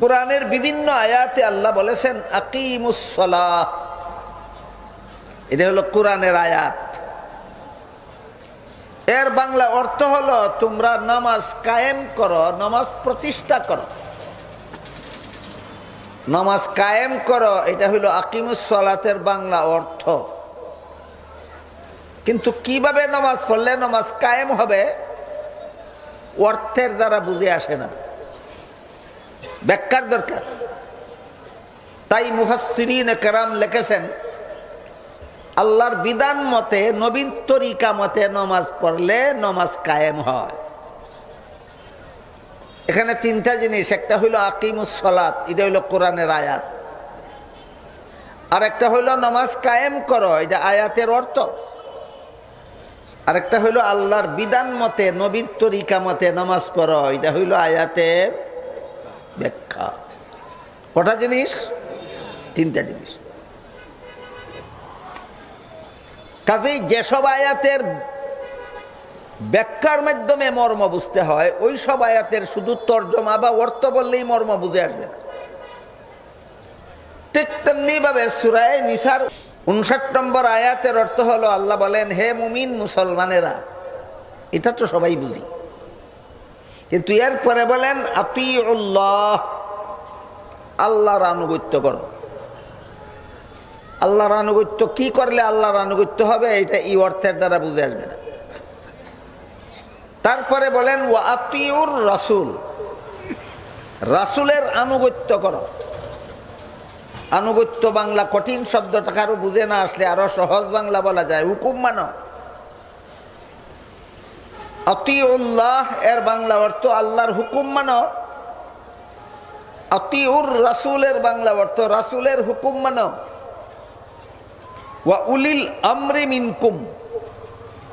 কোরআনের বিভিন্ন আয়াতে আল্লাহ বলেছেন আকিমুসলাহ এটা হলো কোরআনের আয়াত। এর বাংলা অর্থ হলো, তোমরা নামাজ কায়েম করো, নামাজ প্রতিষ্ঠা করো। নামাজ কায়েম করো, এটা হলো আকিমুস সলাতের বাংলা অর্থ। কিন্তু কীভাবে নামাজ পড়লে নামাজ কায়েম হবে? অর্থের দ্বারা বুঝে আসে না। ব্যাখ্যার দরকার। তাই মুফাসিরিন কেরাম লিখেছেন, আল্লাহর বিধান মতে নবীন তরিকা মতে নমাজ পড়লে নমাজ কায়েম হয়। এখানে তিনটা জিনিস, একটা হইল আকিমুস সলাত, এটা হইল কোরআনের আয়াত। আর একটা হইল নামাজ কায়েম করো, এটা আয়াতের অর্থ। আরেকটা হইল আল্লাহর বিধান মতে, নবীর তরিকা মতে নামাজ পড়ো, এটা হইল আয়াতের ব্যাখ্যা। কটা জিনিস? তিনটা জিনিস। কাজেই যেসব আয়াতের ব্যাখ্যার মাধ্যমে মর্ম বুঝতে হয় ওই সব আয়াতের শুধু তর্জমা বা অর্থ বললেই মর্ম বুঝে আসবে না। ঠিক তেমনি ভাবে সুরায় নিসার উনষাট নম্বর আয়াতের অর্থ হলো, আল্লাহ বলেন, হে মুমিন মুসলমানেরা, এটা তো সবাই বুঝি। কিন্তু এরপরে বলেন আতি আল্লাহর আনুগত্য করো। আল্লাহর আনুগত্য কি করলে আল্লাহর আনুগত্য হবে, এটা এই অর্থের দ্বারা বুঝে আসবে না। তারপরে বলেন ও আতিউর রাসুল, রাসুলের আনুগত্য করো। আনুগত্য বাংলা কঠিন শব্দটা কারও বুঝে না আসলে আরও সহজ বাংলা বলা যায়। হুকুম মানো। আতিউল্লাহ, এর বাংলা অর্থ আল্লাহর হুকুম মানো। আতিউর রাসুলের বাংলা অর্থ রাসুলের হুকুম মানো। ওয়া উলিল আমরি মিনকুম,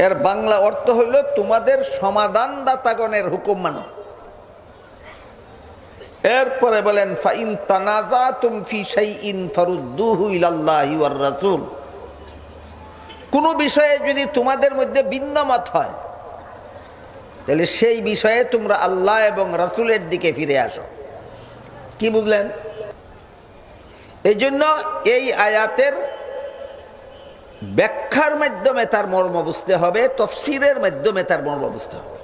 এর বাংলা অর্থ হইল তোমাদের সমাধানদাতাগণের হুকুম মানো। এরপরে বলেন, ফাইন তানাজা তুম ফি শাইইন ফারুদ্দুহু ইলাল্লাহি ওয়ার রাসূল। কোন বিষয়ে যদি তোমাদের মধ্যে ভিন্নমত হয় তাহলে সেই বিষয়ে তোমরা আল্লাহ এবং রাসুলের দিকে ফিরে আসো। কি বুঝলেন? এই জন্য এই আয়াতের ব্যাখ্যার মাধ্যমে তার মর্ম বুঝতে হবে, তফসিরের মাধ্যমে তার মর্ম বুঝতে হবে।